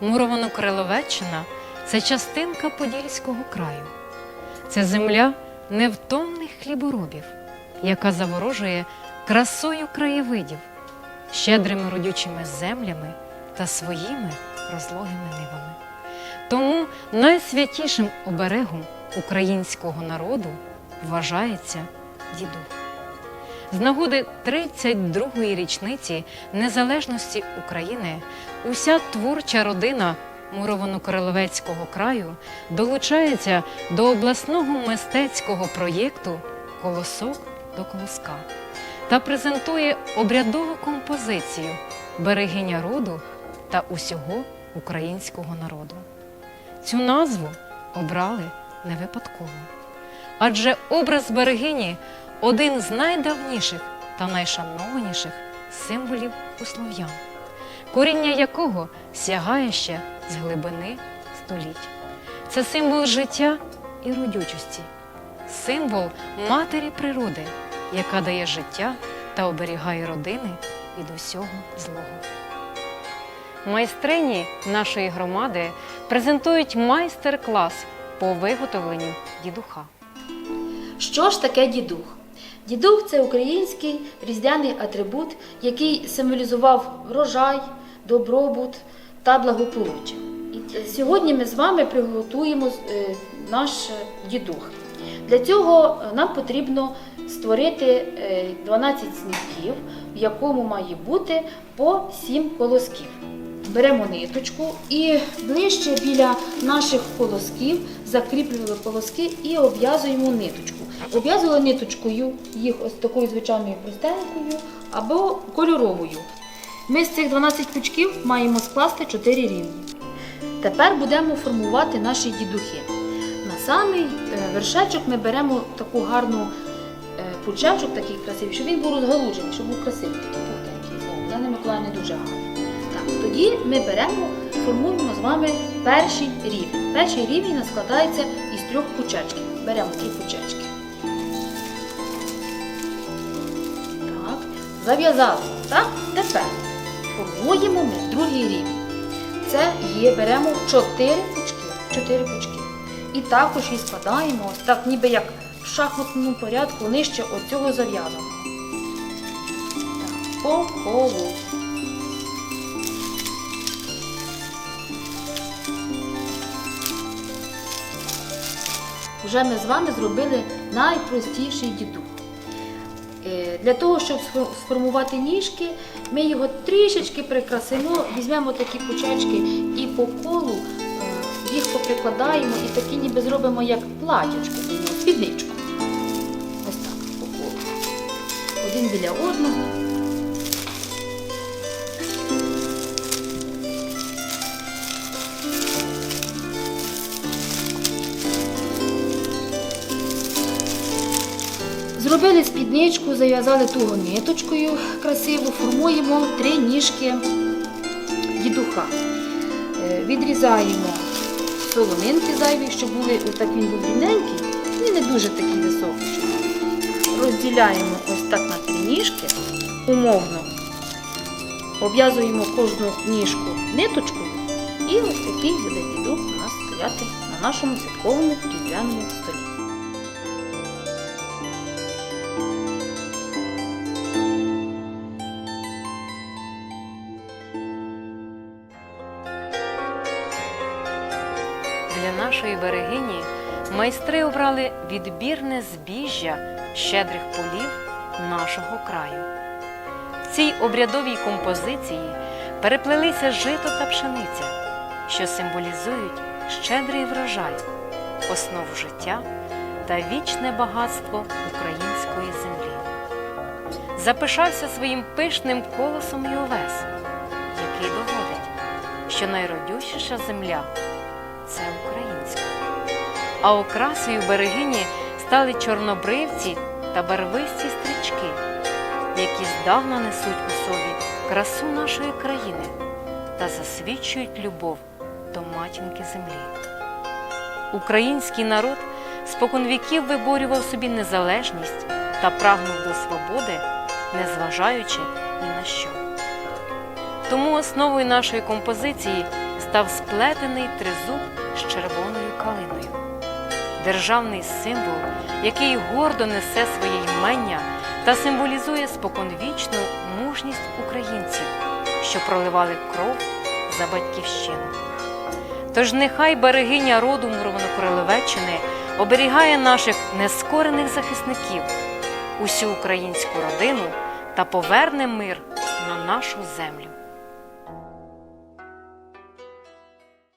Муровано-Криловеччина це частинка Подільського краю. Це земля невтомних хліборобів, яка заворожує красою краєвидів, щедрими родючими землями та своїми розлогими нивами. Тому найсвятішим оберегом українського народу вважається дідух. З нагоди 32-ї річниці незалежності України уся творча родина Муровано-Королевецького краю долучається до обласного мистецького проєкту Колосок до колоска та презентує обрядову композицію Берегиня роду та усього українського народу. Цю назву обрали не випадково. Адже образ берегині один з найдавніших та найшанованіших символів у слов'ян, коріння якого сягає ще з глибини століть. Це символ життя і родючості, символ матері природи, яка дає життя та оберігає родини від усього злого. Майстрині нашої громади презентують майстер-клас по виготовленню дідуха. Що ж таке дідух? Дідух це український різдвяний атрибут, який символізував врожай, добробут та благополуччя. Сьогодні ми з вами приготуємо е, наш дідух. Для цього нам потрібно створити е, 12 сніпків, в якому має бути по 7 колосків. Беремо ниточку і ближче біля наших колосків закріплюємо колоски і обв'язуємо ниточку. Обв'язували ниточкою їх ось такою звичайною простенькою або кольоровою. Ми з цих 12 пучків маємо скласти 4 рівні. Тепер будемо формувати наші дідухи. На самий е, вершечок ми беремо таку гарну е, пучечок, такий красивий, щоб він був розгалужений, щоб був красивий, такий пухтенький. Олена Миколаївна дуже гарний. Так, тоді ми беремо, формуємо з вами перший рівень. Перший рівень складається із трьох пучечків. Беремо три пучечки. Зав'язали. Так, тепер формуємо ми другий рівень. Це є, беремо чотири пучки. Чотири пучки. І також їх складаємо так, ніби як в шахматному порядку нижче оцього зав'язаного. По колу. Вже ми з вами зробили найпростіший дідух. Е, Для того, щоб сформувати ніжки, ми його трішечки прикрасимо, візьмемо такі пучечки і по колу е, їх поприкладаємо і такі ніби зробимо як платячко, спідничку. Ось так по колу. Один біля одного. Зробили спідничку, зав'язали туго ниточкою красиво, формуємо три ніжки дідуха. Е, Відрізаємо соломинки зайві, щоб були отак він був рівненький і не дуже такий високий. Розділяємо ось так на три ніжки, умовно. Обв'язуємо кожну ніжку ниточкою, і ось такий буде дідух у нас стояти на нашому святковому різдвяному столі. Для нашої берегині майстри обрали відбірне збіжжя щедрих полів нашого краю. В цій обрядовій композиції переплелися жито та пшениця, що символізують щедрий врожай, основу життя та вічне багатство української землі. Запишався своїм пишним колосом і овес, який доводить, що найродючіша земля це українська. А окрасою берегині стали чорнобривці та барвисті стрічки, які здавна несуть у собі красу нашої країни та засвідчують любов до матінки землі. Український народ споконвіків виборював собі незалежність та прагнув до свободи, незважаючи ні на що. Тому основою нашої композиції став сплетений тризуб з червоною калиною. Державний символ, який гордо несе своє імення та символізує споконвічну мужність українців, що проливали кров за батьківщину. Тож нехай берегиня роду Муромно-Королевеччини оберігає наших нескорених захисників, усю українську родину та поверне мир на нашу землю.